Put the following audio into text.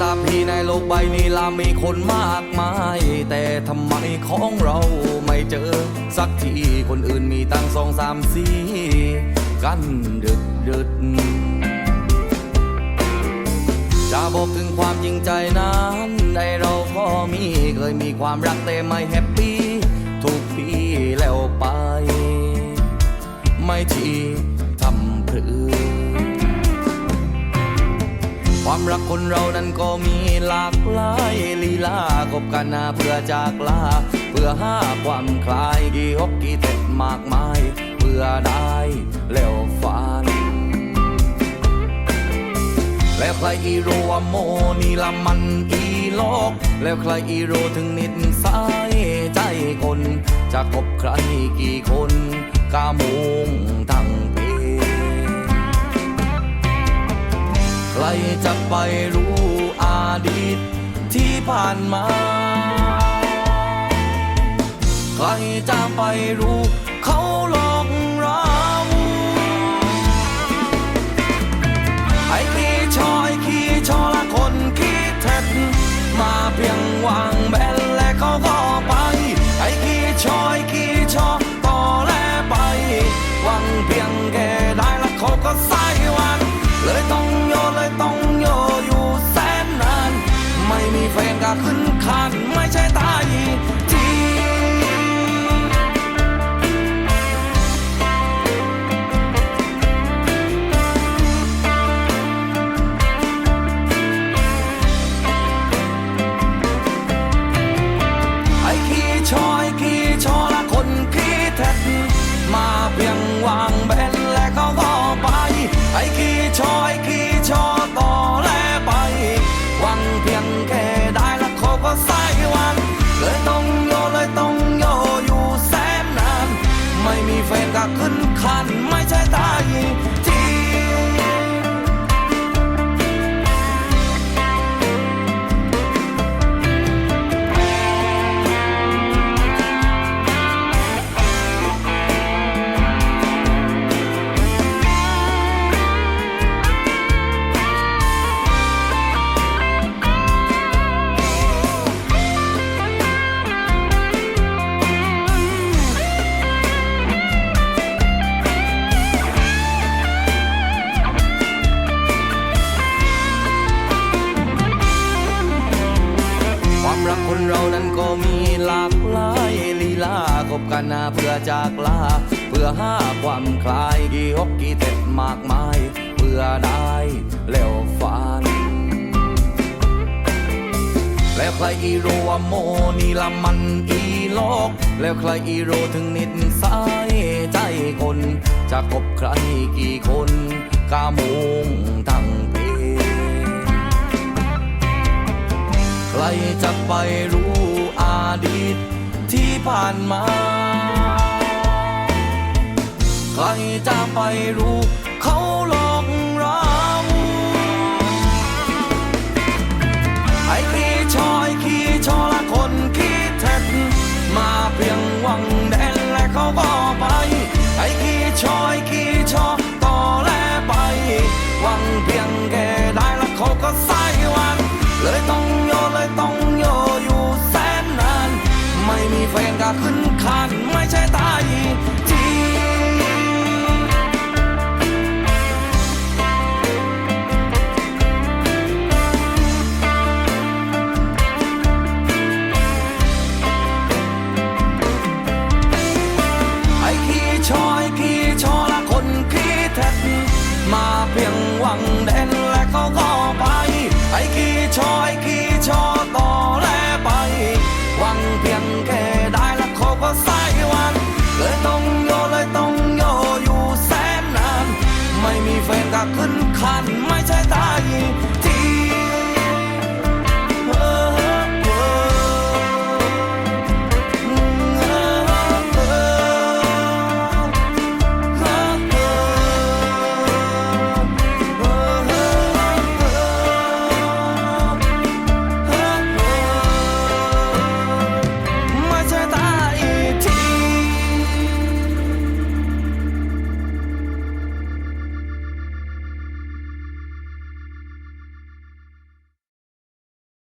ตาพีในโลกใบนี้ลามีคนมากมาย แต่ทำไมของเราไม่เจอ สักทีคนอื่นมีตั้งสองสามสี่กันดึดดึดจะบอกถึงความจริงใจนั้นในเราก็มีเคยมีความรักแต่ไม่แฮป นั้นก็มีหลากหลายลีลากบกันนาเพื่อจากลา เพื่อหาความคลายกี่ฮกกี่เต็ดมากมาย เพื่อได้แล้วฝันแล้วใครอีโรวโมนีละมันอีโลก แล้วใครอีโรถึงนิดสายใจคน จะคบใครกี่คนกามุงทั้งเพใครจะไปรู้ ที่ผ่านมา ใครจะไปรู้ มีแฟนก็ขึ้นคานไม่ใช่ตายทีไอ้ขี้ชอยขี้ชอละคนขี้เท็จมาเพียงวางแบนและเขาก็ไป ไอ้ขี้ชอยขี้ กันนาเพื่อจากลา เพื่อหาความคลายกี่ฮกกี่เต็ดมากมาย เพื่อได้แล้วฝัน แล้วใครอีโรว่าโมนี่ละมันอีโลก แล้วใครอีโรถึงนิดสายใจคน จะคบใครกี่คนกามุงทั้งเพใครจะไปรู้อดีตที่ผ่านมา จะไปรู้เขาหลอกเราไอ้ขี้ชอยขี้ชอละคนขี้เท็จมาเพียงหวังแดนและเขาก็ไป ไอ้ขี้ชอยขี้ชอต่อแลไป หวังเพียงแค่ได้แล้วเขาก็ใส่วัน เลยต้องโยเลยต้องโยอยู่แสนนาน ไม่มีแฟนก็ขึ้นคานไม่ใช่ตาย